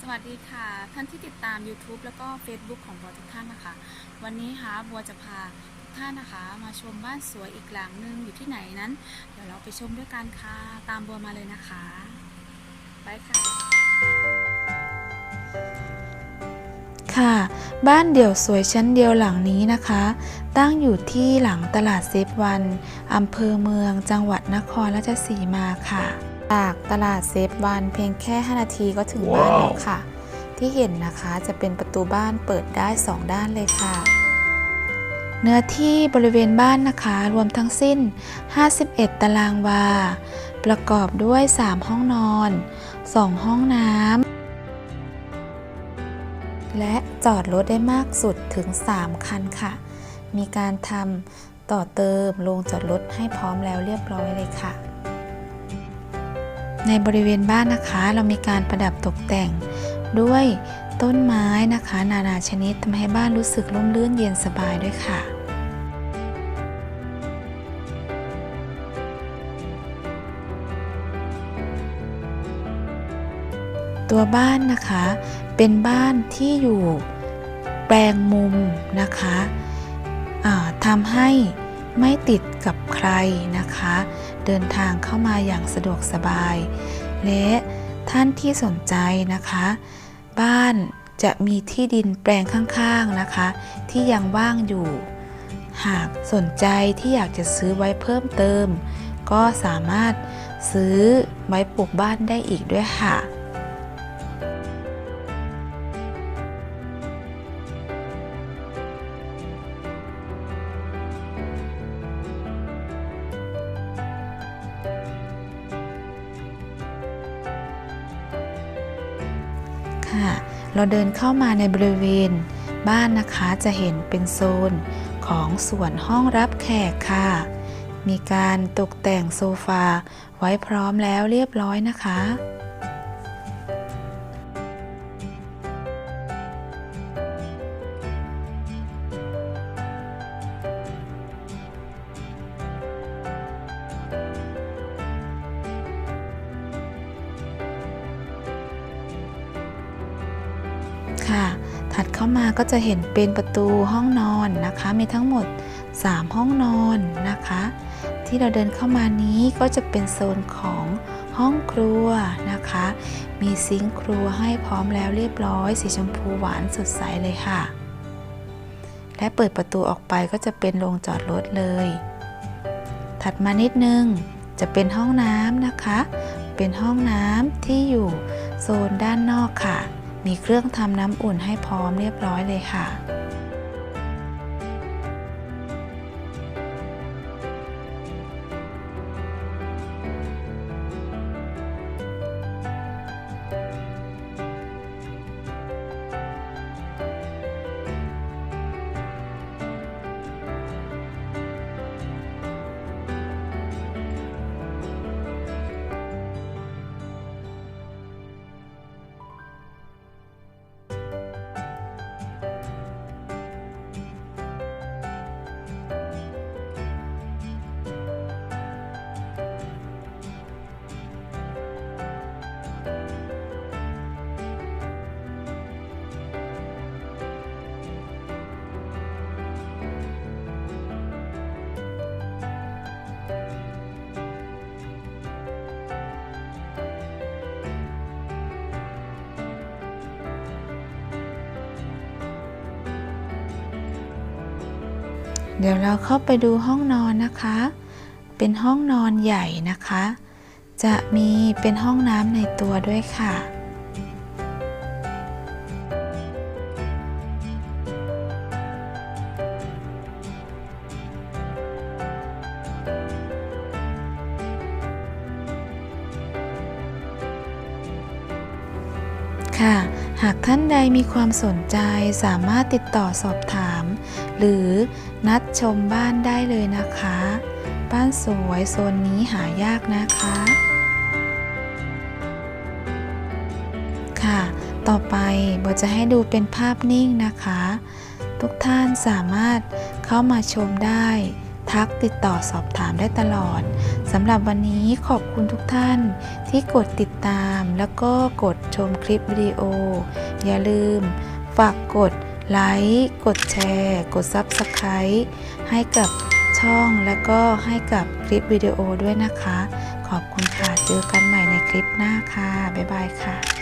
สวัสดีค่ะ ท่านที่ติดตาม YouTube แล้วก็ Facebook ของบัวทุกท่านนะคะ วันนี้ค่ะบัวจะพาทุกท่านนะคะ มาชมบ้านสวยอีกหลังหนึ่งอยู่ที่ไหนนั้น เดี๋ยวเราไปชมด้วยกันค่ะ ตามบัวมาเลยนะคะ ไปค่ะ ค่ะ บ้านเดี่ยวสวยชั้นเดียวหลังนี้นะคะ ตั้งอยู่ที่หลังตลาดเซฟวันอำเภอเมืองจังหวัดนครราชสีมาค่ะ จากตลาดเซฟวันเพียงแค่ 5 นาทีก็ถึงบ้านแล้วค่ะ ที่เห็นนะคะจะเป็นประตูบ้านเปิดได้ 2 ด้านเลยค่ะ เนื้อที่บริเวณบ้านนะคะรวมทั้งสิ้น 51 ตารางวา ประกอบด้วย 3 ห้องนอน 2 ห้องน้ำและจอดรถได้มากสุดถึง 3 คันค่ะ มีการทำต่อเติมโรงจอดรถให้พร้อมแล้วเรียบร้อยเลยค่ะ ในบริเวณบ้านนะคะเรามีการประดับตกแต่ง ด้วยต้นไม้นะคะ นานาชนิดทำให้บ้านรู้สึกร่มรื่นเย็นสบายด้วยค่ะตัวบ้านนะคะ เป็นบ้านที่อยู่แปลงมุมนะคะทำให้ ไม่ติดกับใครนะคะ เดินทางเข้ามาอย่างสะดวกสบาย และท่านที่สนใจนะคะ บ้านจะมีที่ดินแปลงข้างๆนะคะ ที่ยังว่างอยู่ หากสนใจที่อยากจะซื้อไว้เพิ่มเติม ก็สามารถซื้อไว้ปลูกบ้านได้อีกด้วยค่ะ เราเดินเข้ามาในบริเวณ บ้านนะคะจะเห็นเป็นโซนของส่วนห้องรับแขกค่ะ มีการตกแต่งโซฟาไว้พร้อมแล้วเรียบร้อยนะคะ ค่ะ ถัดเข้ามาก็จะเห็นเป็นประตูห้องนอนนะคะ มีทั้งหมด 3 ห้องนอนนะคะ ที่เราเดินเข้ามานี้ก็จะเป็นโซนของห้องครัวนะคะ มีซิงค์ครัวให้พร้อมแล้วเรียบร้อย สีชมพูหวานสดใสเลยค่ะ และเปิดประตูออกไปก็จะเป็นโรงจอดรถเลย ถัดมานิดนึงจะเป็นห้องน้ำนะคะ เป็นห้องน้ำที่อยู่โซนด้านนอกค่ะ มีเครื่องทำน้ำอุ่นให้พร้อมเรียบร้อยเลยค่ะ เดี๋ยวเราเข้าไปดูห้องนอนนะคะ เป็นห้องนอนใหญ่นะคะ จะมีเป็นห้องน้ำในตัวด้วยค่ะค่ะ หากท่านใดมีความสนใจสามารถติดต่อสอบถาม หรือนัดชมบ้านได้เลยนะคะ บ้านสวยโซนนี้หายากนะคะ ค่ะ ต่อไปโบจะให้ดูเป็นภาพนิ่งนะคะ ทุกท่านสามารถเข้ามาชมได้ ทักติดต่อสอบถามได้ตลอดสำหรับวันนี้ขอบคุณทุกท่านที่กดติดตาม แล้วก็กดชมคลิปวิดีโอ อย่าลืม ฝากกดไลค์กดแชร์ กด Subscribe ให้กับช่องแล้วก็ให้กับคลิปวิดีโอด้วยนะคะ ขอบคุณค่ะ เจอกันใหม่ในคลิปหน้าค่ะ บ๊ายบายค่ะ